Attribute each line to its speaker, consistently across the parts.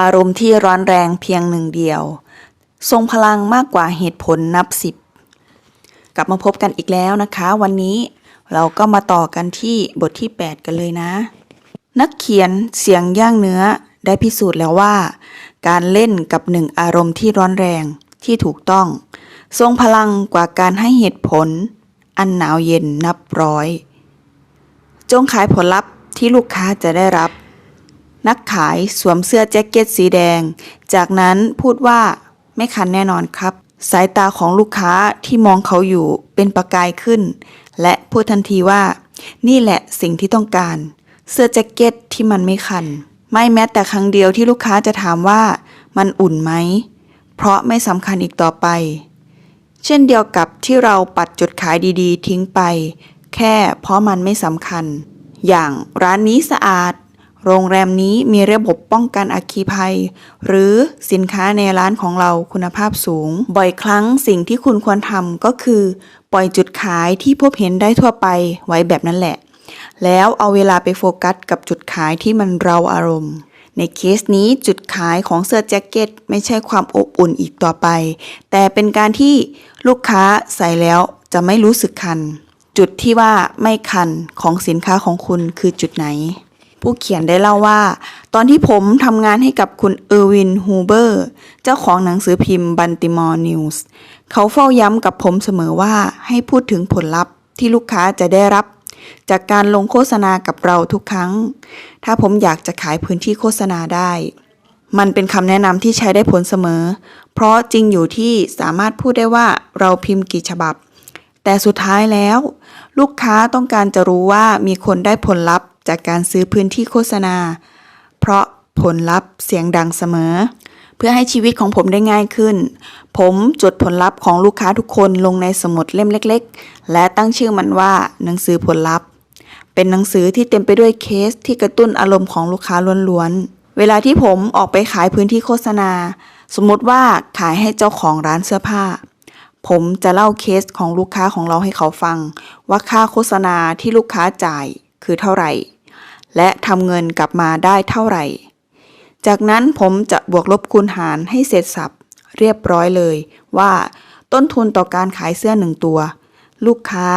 Speaker 1: อารมณ์ที่ร้อนแรงเพียงหนึ่งเดียว ทรงพลังมากกว่าเหตุผลนับสิบกลับมาพบกันอีกแล้วนะคะ วันนี้เราก็มาต่อกันที่บทที่ 8 กันเลยนะ นักเขียนเสียงย่างเนื้อได้พิสูจน์แล้วว่า การเล่นกับหนึ่งอารมณ์ที่ร้อนแรงที่ถูกต้อง ทรงพลังกว่าการให้เหตุผล อันหนาวเย็นนับร้อย จงขายผลลัพธ์ที่ลูกค้าจะได้รับ นักขายสวมเสื้อแจ็คเก็ตสีแดง จากนั้นพูดว่าไม่คันแน่นอนครับ สายตาของลูกค้าที่มองเขาอยู่เป็นประกายขึ้น และพูดทันทีว่า นี่แหละสิ่งที่ต้องการ เสื้อแจ็คเก็ตที่มันไม่คัน ไม่แม้แต่ครั้งเดียวที่ลูกค้าจะถามว่า มันอุ่นไหม เพราะไม่สำคัญอีกต่อไป เช่นเดียวกับที่เราปัดจุดขายดีๆ ทิ้งไป แค่เพราะมันไม่สำคัญ อย่างร้านนี้สะอาด โรงแรมนี้มีระบบป้องกันอัคคีภัย หรือสินค้าในร้านของเราคุณภาพสูง บ่อยครั้งสิ่งที่คุณควรทำก็คือ ปล่อยจุดขายที่พบเห็นได้ทั่วไปไว้แบบนั้นแหละ แล้วเอาเวลาไปโฟกัสกับจุดขายที่มันเราอารมณ์ ในเคสนี้จุดขายของเสื้อแจ็คเก็ต ไม่ใช่ความอบอุ่นอีกต่อไป แต่เป็นการที่ลูกค้าใส่แล้วจะไม่รู้สึกคัน จุดที่ว่าไม่คันของสินค้าของคุณคือจุดไหน ผู้เขียนได้เล่าว่า ตอนที่ผมทำงานให้กับคุณเออร์วินฮูเบอร์ เจ้าของหนังสือพิมพ์บันติมอร์นิวส์เขาเฝ้าย้ำกับผมเสมอว่าให้พูดถึงผลลัพธ์ที่ลูกค้าจะได้รับ จากการลงโฆษณากับเราทุกครั้ง ถ้าผมอยากจะขายพื้นที่โฆษณาได้ มันเป็นคำแนะนำที่ใช้ได้ผลเสมอ เพราะจริงอยู่ที่สามารถพูดได้ว่าเราพิมพ์กี่ฉบับ แต่สุดท้ายแล้ว ลูกค้าต้องการจะรู้ว่ามีคนได้ผลลัพธ์ จากการซื้อพื้นที่โฆษณา เพราะผลลัพธ์เสียงดังเสมอ เพื่อให้ชีวิตของผมได้ง่ายขึ้น ผมจดผลลัพธ์ของลูกค้าทุกคนลงในสมุดเล่มเล็ก ๆ และตั้งชื่อมันว่าหนังสือผลลัพธ์ เป็นหนังสือที่เต็มไปด้วยเคสที่กระตุ้นอารมณ์ของลูกค้าล้วนๆ เวลาที่ผมออกไปขายพื้นที่โฆษณา สมมติว่าขายให้เจ้าของร้านเสื้อผ้าผมจะเล่าเคสของลูกค้าของเราให้เขาฟัง ว่าค่าโฆษณาที่ลูกค้าจ่าย คือเท่าไหร่ และทำเงินกลับมาได้เท่าไหร่ จากนั้นผมจะบวกลบคูณหารให้เสร็จสับเรียบร้อยเลยว่า ต้นทุนต่อการขายเสื้อหนึ่งตัว ลูกค้า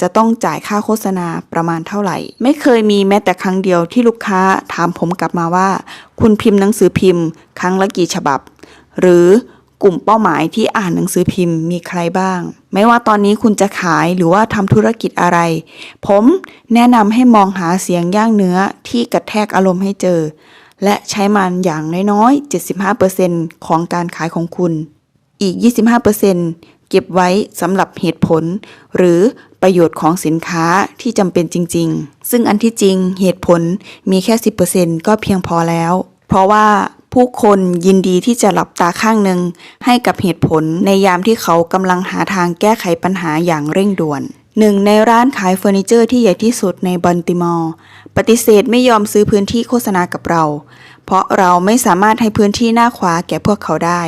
Speaker 1: จะต้องจ่ายค่าโฆษณาประมาณเท่าไหร่ ไม่เคยมีแม้แต่ครั้งเดียวที่ลูกค้าถามผมกลับมาว่า คุณพิมพ์หนังสือพิมพ์ ครั้งละกี่ฉบับ หรือ กลุ่มเป้าหมายที่อ่านหนังสือพิมพ์มีใครบ้าง ไม่ว่าตอนนี้คุณจะขายหรือว่าทำธุรกิจอะไร ผมแนะนำให้มองหาเสียงย่างเนื้อที่กระแทกอารมณ์ให้เจอ และใช้มันอย่างน้อยๆ 75%ของการขายของคุณ อีก 25%เก็บไว้สำหรับเหตุผล หรือประโยชน์ของสินค้าที่จำเป็นจริง ๆ ซึ่งอันที่จริงเหตุผลมีแค่ 10%ก็เพียงพอแล้ว เพราะว่า ผู้คนยินดีที่จะหลับตาข้างหนึ่งให้กับเหตุผลในยามที่เขากำลังหาทางแก้ไขปัญหาอย่างเร่งด่วนหนึ่งในร้านขายเฟอร์นิเจอร์ที่ใหญ่ที่สุดในบันติมอร์ปฏิเสธไม่ยอมซื้อพื้นที่โฆษณากับเรา เพราะเราไม่สามารถให้พื้นที่หน้าขวาแก่พวกเขาได้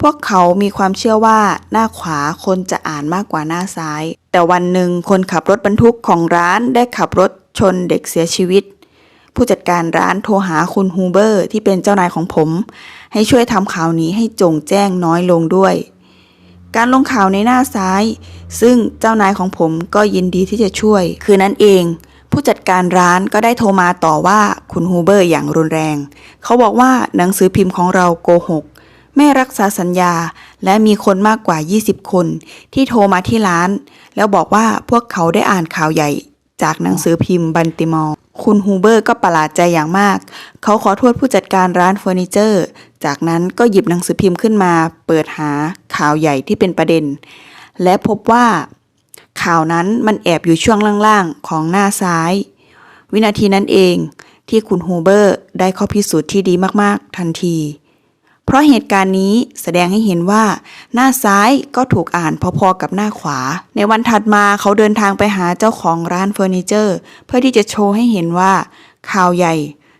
Speaker 1: พวกเขามีความเชื่อว่าหน้าขวาคนจะอ่านมากกว่าหน้าซ้าย แต่วันหนึ่งคนขับรถบรรทุกของร้านได้ขับรถชนเด็กเสียชีวิต ผู้จัดการร้านโทรหาคุณฮูเบอร์ที่เป็นเจ้านายของผม ให้ช่วยทำข่าวนี้ให้จงแจ้งน้อยลงด้วย การลงข่าวในหน้าซ้าย ซึ่งเจ้านายของผมก็ยินดีที่จะช่วย คือนั้นเอง ผู้จัดการร้านก็ได้โทรมาต่อว่าคุณฮูเบอร์อย่างรุนแรง เขาบอกว่าหนังสือพิมพ์ของเราโกหกไม่รักษาสัญญาและมีคนมากกว่า 20 คน ที่โทรมาที่ร้าน แล้วบอกว่าพวกเขาได้อ่านข่าวใหญ่จากหนังสือพิมพ์บันติมอร์ คุณฮูเบอร์ก็ประหลาดใจอย่างมาก เขาขอโทษผู้จัดการร้านเฟอร์นิเจอร์ จากนั้นก็หยิบหนังสือพิมพ์ขึ้นมา เปิดหาข่าวใหญ่ที่เป็นประเด็น และพบว่า ข่าวนั้นมันแอบอยู่ช่วงล่างๆ ของหน้าซ้าย วินาทีนั้นเองที่คุณฮูเบอร์ได้ข้อพิสูจน์ที่ดีมากๆ ทันที เพราะเหตุการณ์นี้แสดงให้เห็นว่า หน้าซ้ายก็ถูกอ่านพอๆกับหน้าขวา ในวันถัดมาเขาเดินทางไปหาเจ้าของร้านเฟอร์นิเจอร์ เพื่อที่จะโชว์ให้เห็นว่า ข่าวใหญ่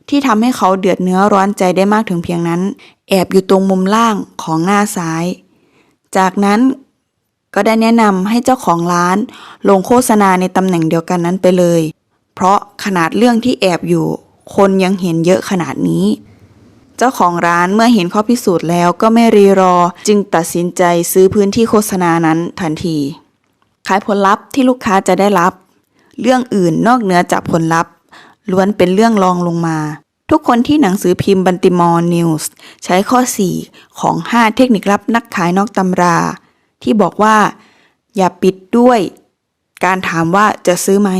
Speaker 1: ที่ทำให้เขาเดือดเนื้อร้อนใจได้มากถึงเพียงนั้น แอบอยู่ตรงมุมล่างของหน้าซ้าย จากนั้นก็ได้แนะนำให้เจ้าของร้าน ลงโฆษณาในตำแหน่งเดียวกันนั้นไปเลย เพราะขนาดเรื่องที่แอบอยู่ คนยังเห็นเยอะขนาดนี้ เจ้าของร้านเมื่อเห็นข้อพิสูจน์แล้วก็ไม่รีรอ จึงตัดสินใจซื้อพื้นที่โฆษณานั้นทันที ขายผลลัพธ์ที่ลูกค้าจะได้รับ เรื่องอื่นนอกเหนือจากผลลัพธ์ ล้วนเป็นเรื่องรองลงมา ทุกคนที่หนังสือพิมพ์บันติมอร์นิวส์ใช้ข้อ 4 ของ 5 เทคนิคลับนักขายนอกตำรา ที่บอกว่า อย่าปิดด้วย การถามว่าจะซื้อไหม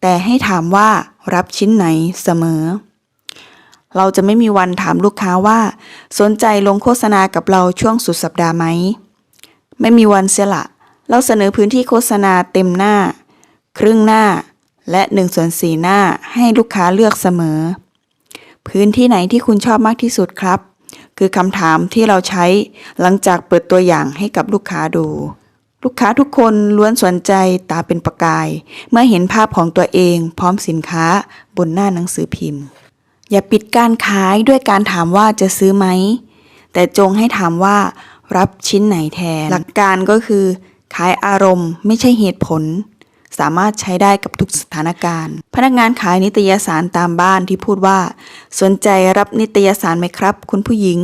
Speaker 1: แต่ให้ถามว่ารับชิ้นไหนเสมอ เราจะไม่มีวันถามลูกค้าว่า สนใจลงโฆษณากับเราช่วงสุดสัปดาห์ไหม ไม่มีวันเสียละเราเสนอพื้นที่โฆษณาเต็มหน้า ครึ่งหน้า และ1ส่วน4หน้าให้ลูกค้าเลือกเสมอ พื้นที่ไหนที่คุณชอบมากที่สุดครับ คือคำถามที่เราใช้หลังจากเปิดตัวอย่างให้กับลูกค้าดู ลูกค้าทุกคนล้วนสนใจตาเป็นประกาย เมื่อเห็นภาพของตัวเองพร้อมสินค้าบนหน้าหนังสือพิมพ์ อย่าปิดการขายด้วยการถามว่าจะซื้อไหม แต่จงให้ถามว่ารับชิ้นไหนแทน หลักการก็คือ ขายอารมณ์ไม่ใช่เหตุผล สามารถใช้ได้กับทุกสถานการณ์ พนักงานขายนิตยสารตามบ้านที่พูดว่า สนใจรับนิตยสารไหมครับ คุณผู้หญิง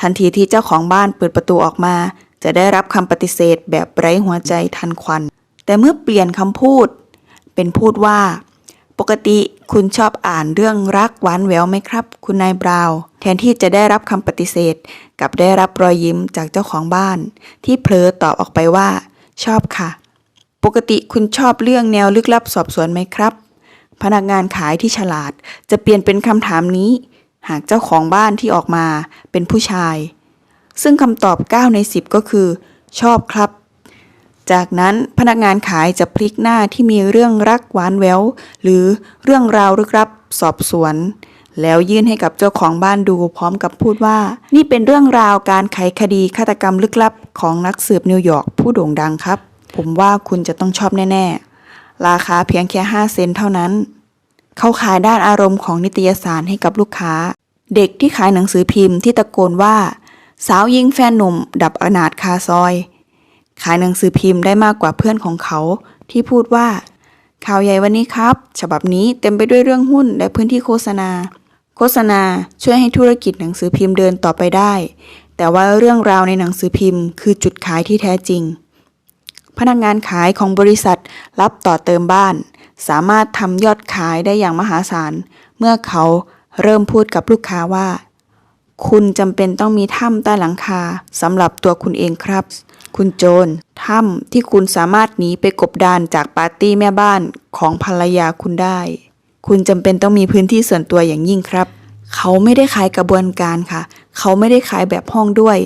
Speaker 1: ทันทีที่เจ้าของบ้านเปิดประตูออกมา จะได้รับคำปฏิเสธแบบไร้หัวใจทันควัน แต่เมื่อเปลี่ยนคำพูด เป็นพูดว่า ปกติคุณชอบอ่านเรื่องรักหวานแหววไหมครับ คุณนายบราวน์แทนที่จะได้รับคำปฏิเสธกลับได้รับรอยยิ้มจากเจ้าของบ้าน ที่เผลอตอบออกไปว่า ชอบค่ะ ปกติคุณชอบเรื่องแนวลึกลับสอบสวนไหมครับ พนักงานขายที่ฉลาด จะเปลี่ยนเป็นคำถามนี้ หากเจ้าของบ้านที่ออกมาเป็นผู้ชาย ซึ่งคำตอบ 9 ใน 10 ก็คือ ชอบครับ จากนั้นพนักงานขายจะพลิกหน้าที่มีเรื่องรักหวานแววหรือเรื่องราวลึกลับสอบสวน แล้วยื่นให้กับเจ้าของบ้านดูพร้อมกับพูดว่า นี่เป็นเรื่องราวการไขคดีฆาตกรรมลึกลับของนักสืบนิวยอร์กผู้โด่งดังครับ ผมว่าคุณจะต้องชอบแน่ ๆ ราคาเพียงแค่ 5 เซนเท่านั้น เขาขายด้านอารมณ์ของนิตยสารให้กับลูกค้า เด็กที่ขายหนังสือพิมพ์ที่ตะโกนว่า สาวยิงแฟนหนุ่ม ดับอนาถคาซอย ขายหนังสือพิมพ์ได้มากกว่าเพื่อนของเขา ที่พูดว่า ข่าวใหญ่วันนี้ครับ ฉบับนี้เต็มไปด้วยเรื่องหุ้นและพื้นที่โฆษณา โฆษณาช่วยให้ธุรกิจหนังสือพิมพ์เดินต่อไปได้ แต่ว่าเรื่องราวในหนังสือพิมพ์ คือจุดขายที่แท้จริง พนักงานขายของบริษัทรับต่อเติมบ้าน สามารถทำยอดขายได้อย่างมหาศาล เมื่อเขาเริ่มพูดกับลูกค้าว่า คุณจำเป็นต้องมีถ้ำใต้หลังคาสำหรับตัวคุณเองครับ คุณโจนถ้ำที่คุณสามารถหนีไปกบดานจากปาร์ตี้แม่บ้านของภรรยาคุณได้ คุณจำเป็นต้องมีพื้นที่ส่วนตัวอย่างยิ่งครับ เขาไม่ได้ขายกระบวนการค่ะ เขาไม่ได้ขายแบบห้องด้วย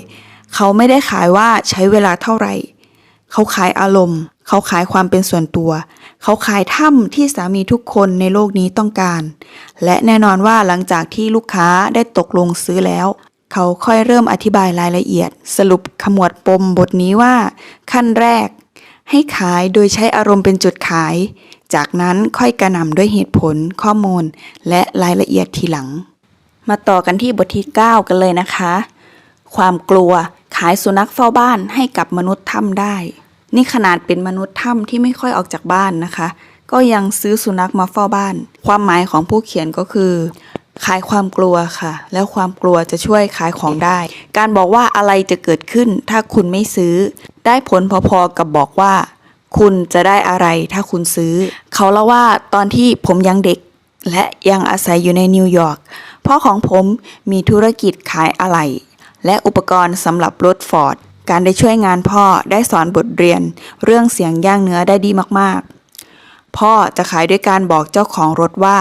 Speaker 1: เขาไม่ได้ขายว่าใช้เวลาเท่าไหร่ เขาขายอารมณ์ เขาขายความเป็นส่วนตัว เขาขายถ้ำที่สามีทุกคนในโลกนี้ต้องการ และแน่นอนว่าหลังจากที่ลูกค้าได้ตกลงซื้อแล้ว เขาค่อยเริ่มอธิบายรายละเอียด สรุปขมวดปมบทนี้ว่า ขั้นแรก ให้ขายโดยใช้อารมณ์เป็นจุดขาย จากนั้นค่อยกระนำด้วยเหตุผลข้อมูล และรายละเอียดทีหลัง มาต่อกันที่บทที่ 9 กันเลยนะคะ ความกลัวขายสุนัขเฝ้าบ้านให้กับมนุษย์ถ้ำได้ นี่ขนาดเป็นมนุษย์ถ้ำที่ไม่ค่อยออกจากบ้านนะคะ ก็ยังซื้อสุนัขมาเฝ้าบ้าน ความหมายของผู้เขียนก็คือ ขายความกลัวค่ะ แล้วความกลัวจะช่วยขายของได้ การบอกว่าอะไรจะเกิดขึ้น ถ้าคุณไม่ซื้อ ได้ผลพอๆกับบอกว่า คุณจะได้อะไรถ้าคุณซื้อ เขาเล่าว่าตอนที่ผมยังเด็ก และยังอาศัยอยู่ในนิวยอร์กพ่อของผมมีธุรกิจขายอะไหล่และอุปกรณ์สำหรับรถฟอร์ดการได้ช่วยงานพ่อได้สอนบทเรียน เรื่องเสียงย่างเนื้อได้ดีมากๆ พ่อจะขายด้วยการบอกเจ้าของรถว่า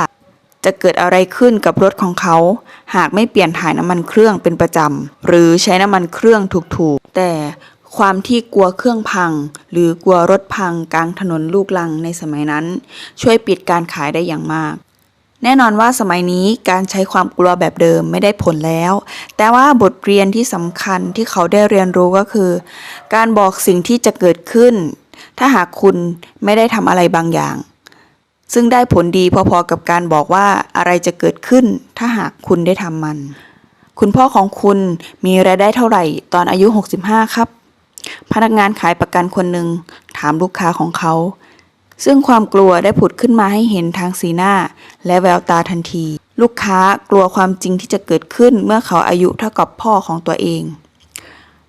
Speaker 1: จะเกิดอะไรขึ้นกับรถของเขา หากไม่เปลี่ยนถ่ายน้ำมันเครื่องเป็นประจำ หรือใช้น้ำมันเครื่องถูกๆ แต่ความที่กลัวเครื่องพัง หรือกลัวรถพังกลางถนนลูกลังในสมัยนั้น ช่วยปิดการขายได้อย่างมากแน่นอนว่าสมัยนี้การใช้ความกลัวแบบเดิมไม่ได้ผลแล้ว แต่ว่าบทเรียนที่สำคัญที่เขาได้เรียนรู้ก็คือ การบอกสิ่งที่จะเกิดขึ้น ถ้าหากคุณไม่ได้ทำอะไรบางอย่าง ซึ่งได้ผลดีพอๆกับการบอกว่าอะไรจะเกิดขึ้น ถ้าหากคุณได้ทำมัน คุณพ่อของคุณมีรายได้เท่าไหร่ตอนอายุ 65 ครับ พนักงานขายประกันคนหนึ่งถามลูกค้าของเขา ซึ่งความกลัวได้ผุดขึ้นมาให้เห็นทางสีหน้า และแววตาทันที ลูกค้ากลัวความจริงที่จะเกิดขึ้นเมื่อเขาอายุเท่ากับพ่อของตัวเอง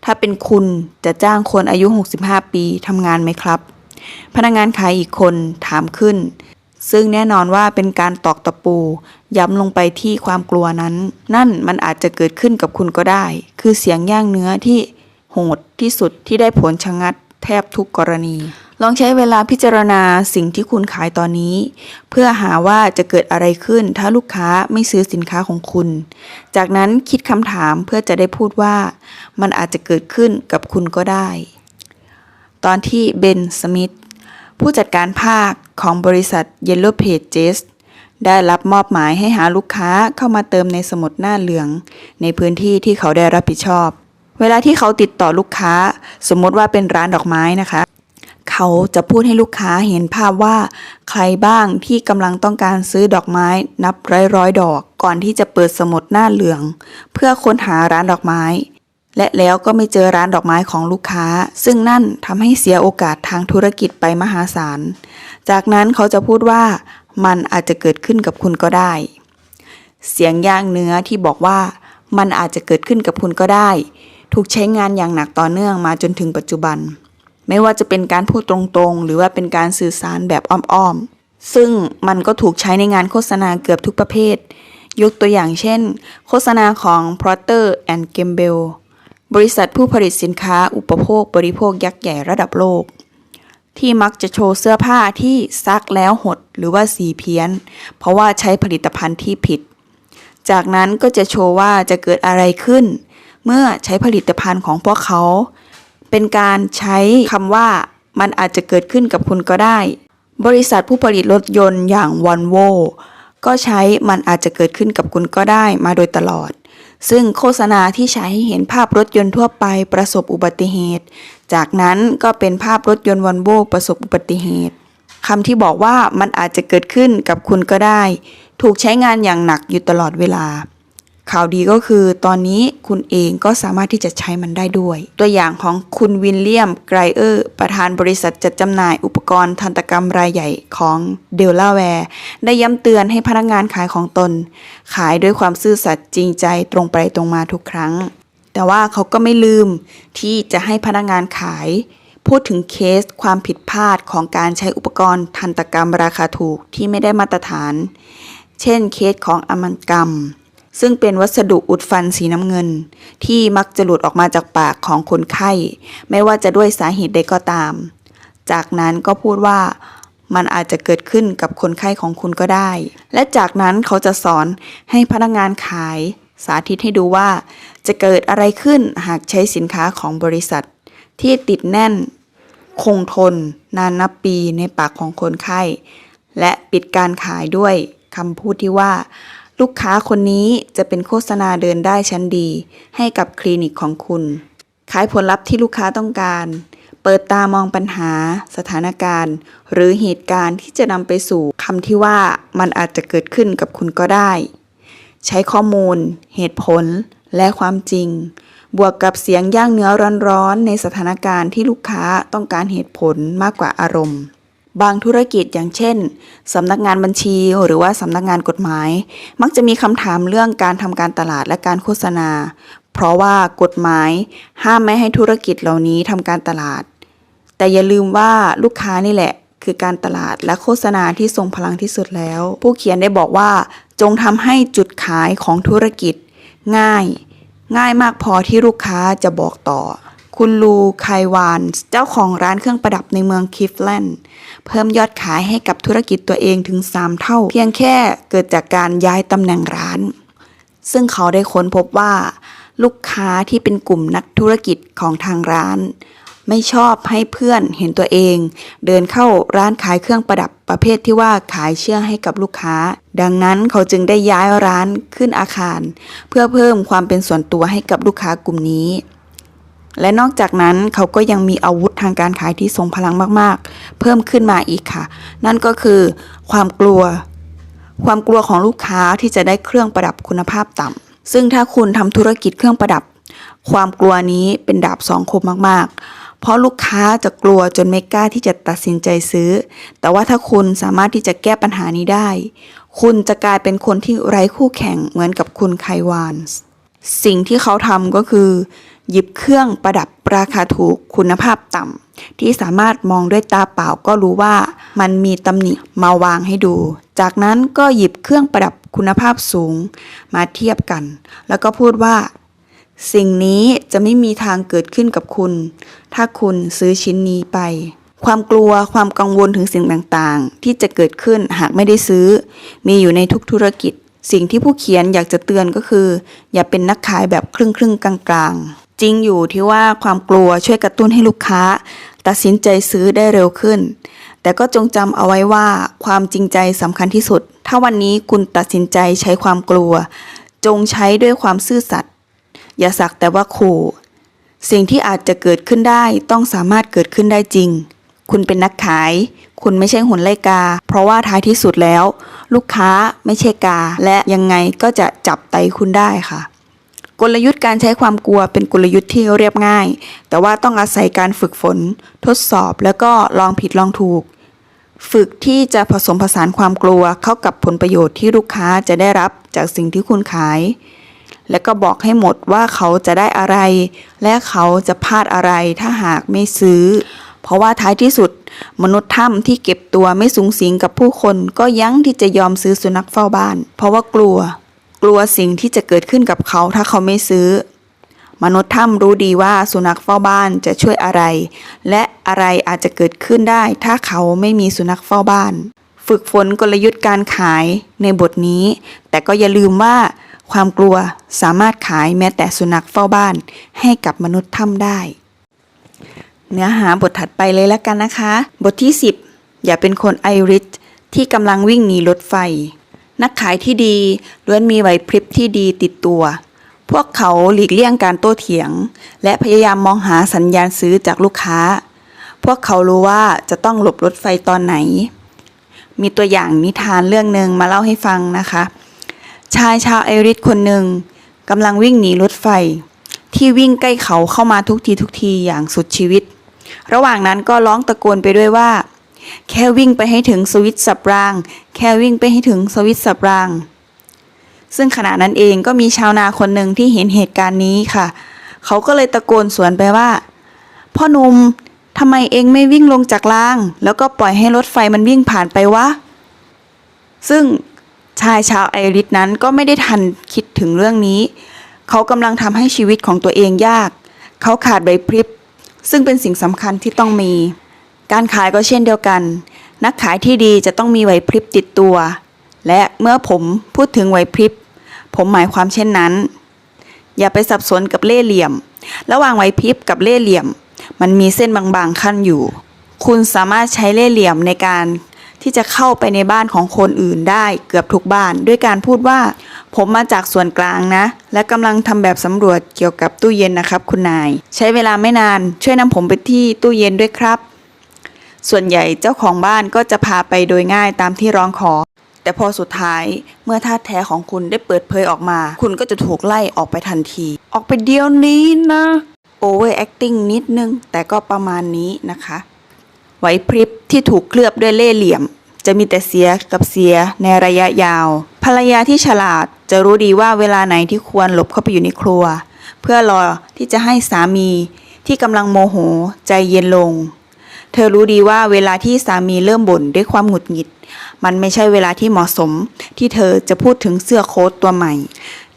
Speaker 1: ถ้าเป็นคุณจะจ้างคนอายุ 65 ปีทำงานไหมครับ พนักงานขายอีกคนถามขึ้น ซึ่งแน่นอนว่าเป็นการตอกตะปู ย้ำลงไปที่ความกลัวนั้น นั่นมันอาจจะเกิดขึ้นกับคุณก็ได้ คือเสียงย่างเนื้อที่โหดที่สุดที่ได้ผลชะงัดแทบทุกกรณี ลองใช้เวลาพิจารณาสิ่งที่คุณขายตอนนี้ เพื่อหาว่าจะเกิดอะไรขึ้นถ้าลูกค้าไม่ซื้อสินค้าของคุณ จากนั้นคิดคำถามเพื่อจะได้พูดว่า มันอาจจะเกิดขึ้นกับคุณก็ได้ ตอนที่เบนสมิธ ผู้จัดการภาคของบริษัท Yellow Pages ได้รับมอบหมายให้หาลูกค้าเข้ามาเติมในสมุดหน้าเหลือง ในพื้นที่ที่เขาได้รับผิดชอบ เวลาที่เขาติดต่อลูกค้า สมมติว่าเป็นร้านดอกไม้นะคะ เขาจะพูดให้ลูกค้าเห็นภาพว่า ใครบ้างที่กำลังต้องการซื้อดอกไม้นับร้อยร้อยดอก ก่อนที่จะเปิดสมุดหน้าเหลือง เพื่อค้นหาร้านดอกไม้ และแล้วก็ไม่เจอร้านดอกไม้ของลูกค้า ซึ่งนั่นทำให้เสียโอกาสทางธุรกิจไปมหาศาล จากนั้นเขาจะพูดว่า มันอาจจะเกิดขึ้นกับคุณก็ได้ เสียงย่างเนื้อที่บอกว่า มันอาจจะเกิดขึ้นกับคุณก็ได้ ถูกใช้งานอย่างหนักต่อเนื่องมาจนถึงปัจจุบัน ไม่ว่าจะเป็นการพูดตรงๆ หรือว่าเป็นการสื่อสารแบบอ้อมๆ ซึ่งมันก็ถูกใช้ในงานโฆษณาเกือบทุกประเภท ยกตัวอย่างเช่น โฆษณาของ Procter and Gamble บริษัทผู้ผลิตสินค้าอุปโภคบริโภคยักษ์ใหญ่ระดับโลก ที่มักจะโชว์เสื้อผ้าที่ซักแล้วหดหรือว่าสีเพี้ยน เพราะว่าใช้ผลิตภัณฑ์ที่ผิด จากนั้นก็จะโชว์ว่าจะเกิดอะไรขึ้น เมื่อใช้ผลิตภัณฑ์ของพวกเขา เป็นการใช้คำว่ามันอาจจะเกิดขึ้นกับคุณก็ได้ บริษัทผู้ผลิตรถยนต์อย่างวอลโวก็ใช้มันอาจจะเกิดขึ้นกับคุณก็ได้มาโดยตลอด ซึ่งโฆษณาที่ใช้ให้เห็นภาพรถยนต์ทั่วไปประสบอุบัติเหตุ จากนั้นก็เป็นภาพรถยนต์วอลโวประสบอุบัติเหตุคำที่บอกว่ามันอาจจะเกิดขึ้นกับคุณก็ได้ ถูกใช้งานอย่างหนักอยู่ตลอดเวลา ข่าวดีก็คือตอนนี้คุณเองก็สามารถที่จะใช้มันได้ด้วย ตัวอย่างของคุณวินเลียมไกรเออร์ ประธานบริษัทจัดจำหน่ายอุปกรณ์ทันตกรรมรายใหญ่ของเดลลาแวร์ได้ย้ำเตือนให้พนักงานขายของตน ขายด้วยความซื่อสัตย์จริงใจตรงไปตรงมาทุกครั้ง แต่ว่าเขาก็ไม่ลืมที่จะให้พนักงานขาย พูดถึงเคสความผิดพลาดของการใช้อุปกรณ์ทันตกรรมราคาถูกที่ไม่ได้มาตรฐาน เช่นเคสของอมันกรรม ซึ่งเป็นวัสดุอุดฟันสีน้ำเงิน ที่มักจะหลุดออกมาจากปากของคนไข้ ไม่ว่าจะด้วยสาเหตุใดก็ตาม จากนั้นก็พูดว่ามันอาจจะเกิดขึ้นกับคนไข้ของคุณก็ได้ และจากนั้นเขาจะสอนให้พนักงานขาย สาธิตให้ดูว่า จะเกิดอะไรขึ้นหากใช้สินค้าของบริษัท ที่ติดแน่น คงทน นานนับปีในปากของคนไข้ และปิดการขายด้วยคำพูดที่ว่า ลูกค้าคนนี้จะเป็นโฆษณาเดินได้ชั้นดี ให้กับคลินิกของคุณ ขายผลลัพธ์ที่ลูกค้าต้องการ เปิดตามองปัญหา สถานการณ์ หรือเหตุการณ์ที่จะนำไปสู่คำที่ว่ามันอาจจะเกิดขึ้นกับคุณก็ได้ ใช้ข้อมูล เหตุผล และความจริง บวกกับเสียงย่างเนื้อร้อนๆในสถานการณ์ที่ลูกค้าต้องการเหตุผลมากกว่าอารมณ์ บางธุรกิจอย่างเช่นสำนักงานบัญชีหรือว่าสำนักงานกฎหมาย มักจะมีคำถามเรื่องการทำการตลาดและการโฆษณา เพราะว่ากฎหมายห้ามไม่ให้ธุรกิจเหล่านี้ทำการตลาด แต่อย่าลืมว่าลูกค้านี่แหละ คือการตลาดและโฆษณาที่ทรงพลังที่สุดแล้ว ผู้เขียนได้บอกว่า จงทำให้จุดขายของธุรกิจ ง่าย ง่ายมากพอที่ลูกค้าจะบอกต่อ คุณลูไควาน เจ้าของร้านเครื่องประดับในเมืองคิฟแลนด์ เพิ่มยอดขายให้กับธุรกิจตัวเองถึง 3 เท่า เพียงแค่เกิดจากการย้ายตำแหน่งร้าน ซึ่งเขาได้ค้นพบว่า ลูกค้าที่เป็นกลุ่มนักธุรกิจของทางร้าน ไม่ชอบให้เพื่อนเห็นตัวเอง เดินเข้าร้านขายเครื่องประดับประเภทที่ว่าขายเชื่อให้กับลูกค้า ดังนั้นเขาจึงได้ย้ายร้านขึ้นอาคาร เพื่อเพิ่มความเป็นส่วนตัวให้กับลูกค้ากลุ่มนี้ และนอกจากนั้นเขาก็ยังมีอาวุธทางการขายที่ทรงพลังมากๆ เพิ่มขึ้นมาอีกค่ะ นั่นก็คือความกลัว ความกลัวของลูกค้าที่จะได้เครื่องประดับคุณภาพต่ำซึ่งถ้าคุณทำธุรกิจเครื่องประดับ ความกลัวนี้เป็นดาบสองคมมากๆ เพราะลูกค้าจะกลัวจนไม่กล้าที่จะตัดสินใจซื้อ แต่ว่าถ้าคุณสามารถที่จะแก้ปัญหานี้ได้ คุณจะกลายเป็นคนที่ไร้คู่แข่งเหมือนกับคุณไควานส์สิ่งที่เขาทำก็คือ หยิบเครื่องประดับราคาถูกคุณภาพต่ำที่สามารถมองด้วยตาเปล่าก็รู้ว่ามันมีตำหนิมาวางให้ดู จากนั้นก็หยิบเครื่องประดับคุณภาพสูงมาเทียบกัน แล้วก็พูดว่า สิ่งนี้จะไม่มีทางเกิดขึ้นกับคุณ ถ้าคุณซื้อชิ้นนี้ไป ความกลัวความกังวลถึงสิ่งต่างๆ ที่จะเกิดขึ้นหากไม่ได้ซื้อ มีอยู่ในทุกธุรกิจ สิ่งที่ผู้เขียนอยากจะเตือนก็คือ อย่าเป็นนักขายแบบครึ่งครึ่งๆกลางๆ จริงอยู่ที่ว่าความกลัวช่วยกระตุ้นให้ลูกค้า ตัดสินใจซื้อได้เร็วขึ้น แต่ก็จงจำเอาไว้ว่าความจริงใจสำคัญที่สุด ถ้าวันนี้คุณตัดสินใจใช้ความกลัว จงใช้ด้วยความซื่อสัตย์อย่าสักแต่ว่าขู่สิ่งที่อาจจะเกิดขึ้นได้ต้องสามารถเกิดขึ้นได้จริง คุณเป็นนักขาย คุณไม่ใช่หุ่นไล่กา เพราะว่าท้ายที่สุดแล้ว ลูกค้าไม่ใช่กา และยังไงก็จะจับไตคุณได้ค่ะ กลยุทธ์การใช้ความกลัวเป็นกลยุทธ์ที่เรียบง่าย แต่ว่าต้องอาศัยการฝึกฝน ทดสอบแล้วก็ลองผิดลองถูก ฝึกที่จะผสมผสานความกลัวเข้ากับผลประโยชน์ที่ลูกค้าจะได้รับจากสิ่งที่คุณขาย และก็บอกให้หมดว่าเขาจะได้อะไร และเขาจะพลาดอะไรถ้าหากไม่ซื้อ เพราะว่าท้ายที่สุด มนุษย์ถ้ำที่เก็บตัวไม่สูงสิงกับผู้คน ก็ยั้งที่จะยอมซื้อสุนัขเฝ้าบ้าน เพราะว่ากลัว กลัวสิ่งที่จะเกิดขึ้นกับเขาถ้าเขาไม่ซื้อ มนุษย์ถ้ำรู้ดีว่าสุนัขเฝ้าบ้านจะช่วยอะไร และอะไรอาจจะเกิดขึ้นได้ ถ้าเขาไม่มีสุนัขเฝ้าบ้าน ฝึกฝนกลยุทธ์การขายในบทนี้ แต่ก็อย่าลืมว่า ความกลัวสามารถขายแม้แต่สุนัขเฝ้าบ้าน ให้กับมนุษย์ถ้ำได้ เนื้อหาบทถัดไปเลยแล้วกันนะคะ บทที่ 10 อย่าเป็นคนไอริชที่กำลังวิ่งหนีรถไฟ นักขายที่ดีล้วนมีไหวพริบที่ดีติดตัว พวกเขาหลีกเลี่ยงการโต้เถียง และพยายามมองหาสัญญาณซื้อจากลูกค้า พวกเขารู้ว่าจะต้องหลบรถไฟตอนไหน มีตัวอย่างนิทานเรื่องหนึ่งมาเล่าให้ฟังนะคะ ชายชาวไอริสคนหนึ่งกำลังวิ่งหนีรถไฟ ที่วิ่งใกล้เขาเข้ามาทุกทีทุกทีอย่างสุดชีวิต ระหว่างนั้นก็ร้องตะโกนไปด้วยว่า แค่วิ่งไปให้ถึงสวิตสับราง แค่วิ่งไปให้ถึงสวิตสับราง ซึ่งขณะนั้นเองก็มีชาวนาคนหนึ่งที่เห็นเหตุการณ์นี้ค่ะ เขาก็เลยตะโกนสวนไปว่า พ่อหนุ่มทำไมเองไม่วิ่งลงจากราง แล้วก็ปล่อยให้รถไฟมันวิ่งผ่านไปวะ ซึ่งชายชาวไอริสนั้นก็ไม่ได้ทันคิดถึงเรื่องนี้ เขากำลังทำให้ชีวิตของตัวเองยาก เขาขาดใบพริบ ซึ่งเป็นสิ่งสำคัญที่ต้องมี การขายก็เช่นเดียวกัน นักขายที่ดีจะต้องมีไหวพริบติดตัว และเมื่อผมพูดถึงไหวพริบ ผมหมายความเช่นนั้น อย่าไปสับสนกับเล่ห์เหลี่ยม ระหว่างไหวพริบกับเล่ห์เหลี่ยม มันมีเส้นบางๆขั้นอยู่ คุณสามารถใช้เล่ห์เหลี่ยมในการที่จะเข้าไปในบ้านของคนอื่นได้เกือบทุกบ้าน ด้วยการพูดว่า ผมมาจากส่วนกลางนะ และกำลังทำแบบสำรวจเกี่ยวกับตู้เย็นนะครับ คุณนาย ใช้เวลาไม่นานช่วยนำผมไปที่ตู้เย็นด้วยครับ ส่วนใหญ่เจ้าของบ้านก็จะพาไปโดยง่ายตามที่ร้องขอ แต่พอสุดท้ายเมื่อท่าแท้ของคุณได้เปิดเผยออกมา คุณก็จะถูกไล่ออกไปทันที ออกไปเดียวนี้นะ over acting นิดนึง แต่ก็ประมาณนี้นะคะ ไหวพริบที่ถูกเคลือบด้วยเล่เหลี่ยม จะมีแต่เสียกับเสียในระยะยาว ภรรยาที่ฉลาดจะรู้ดีว่าเวลาไหนที่ควรหลบเข้าไปอยู่ในครัว เพื่อรอที่จะให้สามีที่กำลังโมโหใจเย็นลง เธอรู้ดีว่าเวลาที่สามีเริ่มบ่นด้วยความหงุดหงิด มันไม่ใช่เวลาที่เหมาะสม ที่เธอจะพูดถึงเสื้อโค้ทตัวใหม่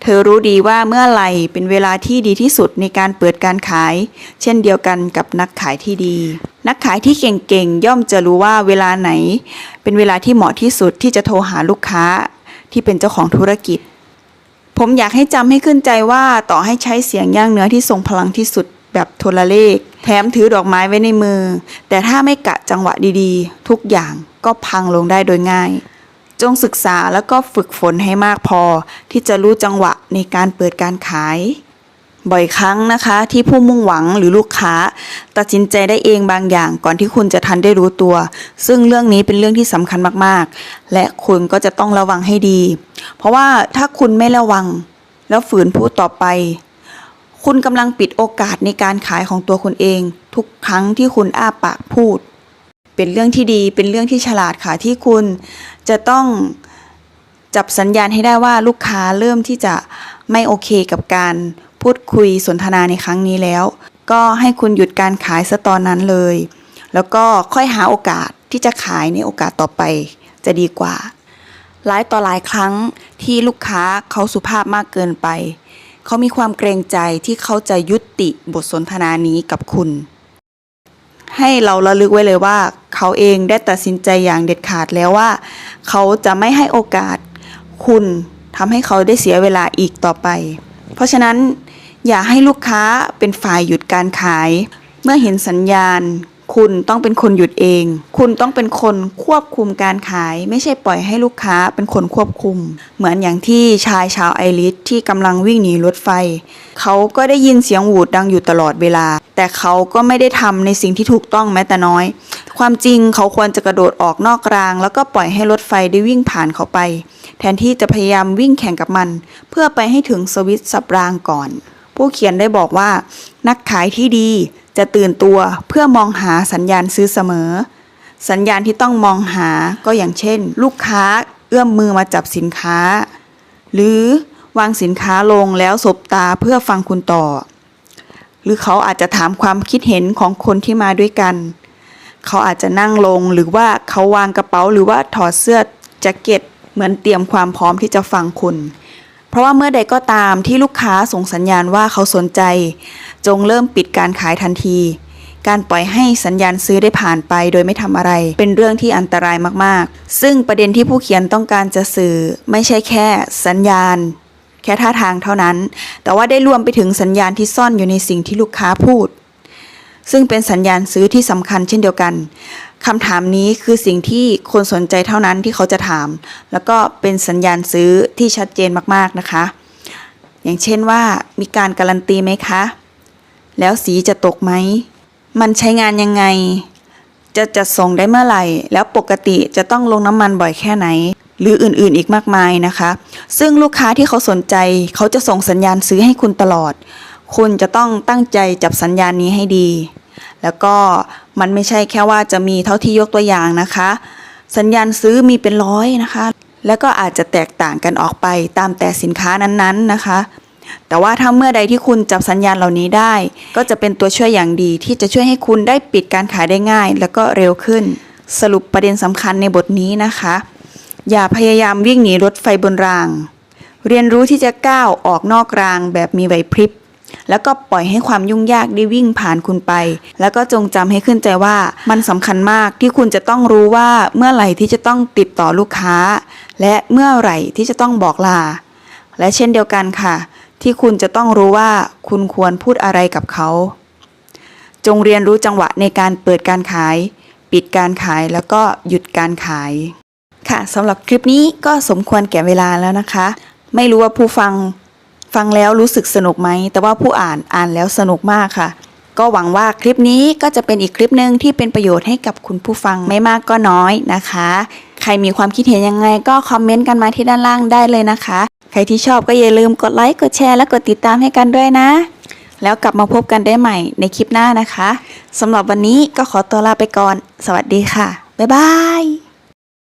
Speaker 1: เธอรู้ดีว่าเมื่อไหร่เป็นเวลาที่ดีที่สุดในการเปิดการขาย เช่นเดียวกันกับนักขายที่ดี นักขายที่เก่งๆย่อมจะรู้ว่าเวลาไหน เป็นเวลาที่เหมาะที่สุดที่จะโทรหาลูกค้า ที่เป็นเจ้าของธุรกิจ ผมอยากให้จำให้ขึ้นใจว่าต่อให้ใช้เสียงย่างเนื้อที่ทรงพลังที่สุด แบบโทรเลข แถมถือดอกไม้ไว้ในมือ แต่ถ้าไม่กะจังหวะดีๆ ทุกอย่างก็พังลงได้โดยง่าย จงศึกษาแล้วก็ฝึกฝนให้มากพอ ที่จะรู้จังหวะในการเปิดการขาย บ่อยครั้งนะคะ ที่ผู้มุ่งหวังหรือลูกค้า ตัดสินใจได้เองบางอย่างก่อนที่คุณจะทันได้รู้ตัว ซึ่งเรื่องนี้เป็นเรื่องที่สำคัญมากๆ และคุณก็จะต้องระวังให้ดี เพราะว่าถ้าคุณไม่ระวัง แล้วฝืนพูดต่อไป คุณกำลังปิดโอกาสในการขายของตัวคุณเอง ทุกครั้งที่คุณอ้าปากพูด เป็นเรื่องที่ดีเป็นเรื่องที่ฉลาดค่ะที่คุณจะต้องจับสัญญาณให้ได้ว่าลูกค้าเริ่มที่จะไม่โอเคกับการพูดคุยสนทนาในครั้งนี้แล้ว ก็ให้คุณหยุดการขายซะตอนนั้นเลย แล้วก็ค่อยหาโอกาสที่จะขายในโอกาสต่อไปจะดีกว่าหลายต่อหลายครั้งที่ลูกค้าเขาสุภาพมากเกินไป เขามีความเกรงใจที่เขาจะยุติบทสนทนานี้กับคุณ ให้เราระลึกไว้เลยว่า เขาเองได้ตัดสินใจอย่างเด็ดขาดแล้วว่า เขาจะไม่ให้โอกาส คุณทำให้เขาได้เสียเวลาอีกต่อไป เพราะฉะนั้นอย่าให้ลูกค้าเป็นฝ่ายหยุดการขาย เมื่อเห็นสัญญาณ คุณต้องเป็นคนหยุดเอง คุณต้องเป็นคนควบคุมการขาย ไม่ใช่ปล่อยให้ลูกค้าเป็นคนควบคุม เหมือนอย่างที่ชายชาวไอริสที่กำลังวิ่งหนีรถไฟ เขาก็ได้ยินเสียงหวูดดังอยู่ตลอดเวลา แต่เขาก็ไม่ได้ทำในสิ่งที่ถูกต้องแม้แต่น้อย ความจริงเขาควรจะกระโดดออกนอกราง แล้วก็ปล่อยให้รถไฟได้วิ่งผ่านเขาไป แทนที่จะพยายามวิ่งแข่งกับมัน เพื่อไปให้ถึงสวิตช์สับรางก่อน ผู้เขียนได้บอกว่า นักขายที่ดี จะตื่นตัวเพื่อมองหาสัญญาณซื้อเสมอ สัญญาณที่ต้องมองหาก็อย่างเช่น ลูกค้าเอื้อมมือมาจับสินค้า หรือวางสินค้าลงแล้วสบตาเพื่อฟังคุณต่อ หรือเขาอาจจะถามความคิดเห็นของคนที่มาด้วยกัน เขาอาจจะนั่งลงหรือว่าเขาวางกระเป๋าหรือว่าถอดเสื้อแจ็คเก็ตเหมือนเตรียมความพร้อมที่จะฟังคุณ เพราะว่าเมื่อใดก็ตามที่ลูกค้าส่งสัญญาณว่าเขาสนใจ จงเริ่มปิดการขายทันที การปล่อยให้สัญญาณซื้อได้ผ่านไปโดยไม่ทำอะไร เป็นเรื่องที่อันตรายมากๆ ซึ่งประเด็นที่ผู้เขียนต้องการจะสื่อไม่ใช่แค่สัญญาณ แค่ท่าทางเท่านั้น แต่ว่าได้รวมไปถึงสัญญาณที่ซ่อนอยู่ในสิ่งที่ลูกค้าพูด ซึ่งเป็นสัญญาณซื้อที่สำคัญเช่นเดียวกันคำถามนี้คือสิ่งที่คนสนใจเท่านั้นที่เขาจะถาม แล้วก็เป็นสัญญาณซื้อที่ชัดเจนมากๆนะคะ อย่างเช่นว่ามีการการันตีไหมคะ แล้วสีจะตกไหม มันใช้งานยังไง จะจัดส่งได้เมื่อไหร่ แล้วปกติจะต้องลงน้ำมันบ่อยแค่ไหน หรืออื่นๆอีกมากมายนะคะ ซึ่งลูกค้าที่เขาสนใจ เขาจะส่งสัญญาณซื้อให้คุณตลอด คุณจะต้องตั้งใจจับสัญญาณนี้ให้ดี แล้วก็มันไม่ใช่แค่ว่าจะมีเท่าที่ยกตัวอย่างนะคะ สัญญาณซื้อมีเป็นร้อยนะคะ แล้วก็อาจจะแตกต่างกันออกไปตามแต่สินค้านั้นๆนะคะ แต่ว่าถ้าเมื่อใดที่คุณจับสัญญาณเหล่านี้ได้ ก็จะเป็นตัวช่วยอย่างดีที่จะช่วยให้คุณได้ปิดการขายได้ง่าย แล้วก็เร็วขึ้น สรุปประเด็นสำคัญในบทนี้นะคะ อย่าพยายามวิ่งหนีรถไฟบนราง เรียนรู้ที่จะก้าวออกนอกรางแบบมีไหวพริบแล้วก็ปล่อยให้ความยุ่งยากได้วิ่งผ่านคุณไป แล้วก็จงจำให้ขึ้นใจว่ามันสำคัญมากที่คุณจะต้องรู้ว่าเมื่อไหร่ที่จะต้องติดต่อลูกค้า และเมื่อไหร่ที่จะต้องบอกลา และเช่นเดียวกันค่ะ ที่คุณจะต้องรู้ว่าคุณควรพูดอะไรกับเขา จงเรียนรู้จังหวะในการเปิดการขาย ปิดการขายแล้วก็หยุดการขาย ค่ะสำหรับคลิปนี้ก็สมควรแก่เวลาแล้วนะคะ ไม่รู้ว่าผู้ฟังฟังแล้วรู้สึกสนุกไหม แต่ว่าผู้อ่านอ่านแล้วสนุกมากค่ะ ก็หวังว่าคลิปนี้ก็จะเป็นอีกคลิปหนึ่งที่เป็นประโยชน์ให้กับคุณผู้ฟังไม่มากก็น้อยนะคะ ใครมีความคิดเห็นยังไงก็คอมเมนต์กันมาที่ด้านล่างได้เลยนะคะ รที่ชอบก็อย่าลืมกดไลค์ กดแชร์ และกดติดตามให้กันด้วยนะ แล้วกลับมาพบกันได้ใหม่ในคลิปหน้านะคะสำหรับวันนี้ก็ขอตัวลาไปก่อน สวัสดีค่ะ บ๊ายบาย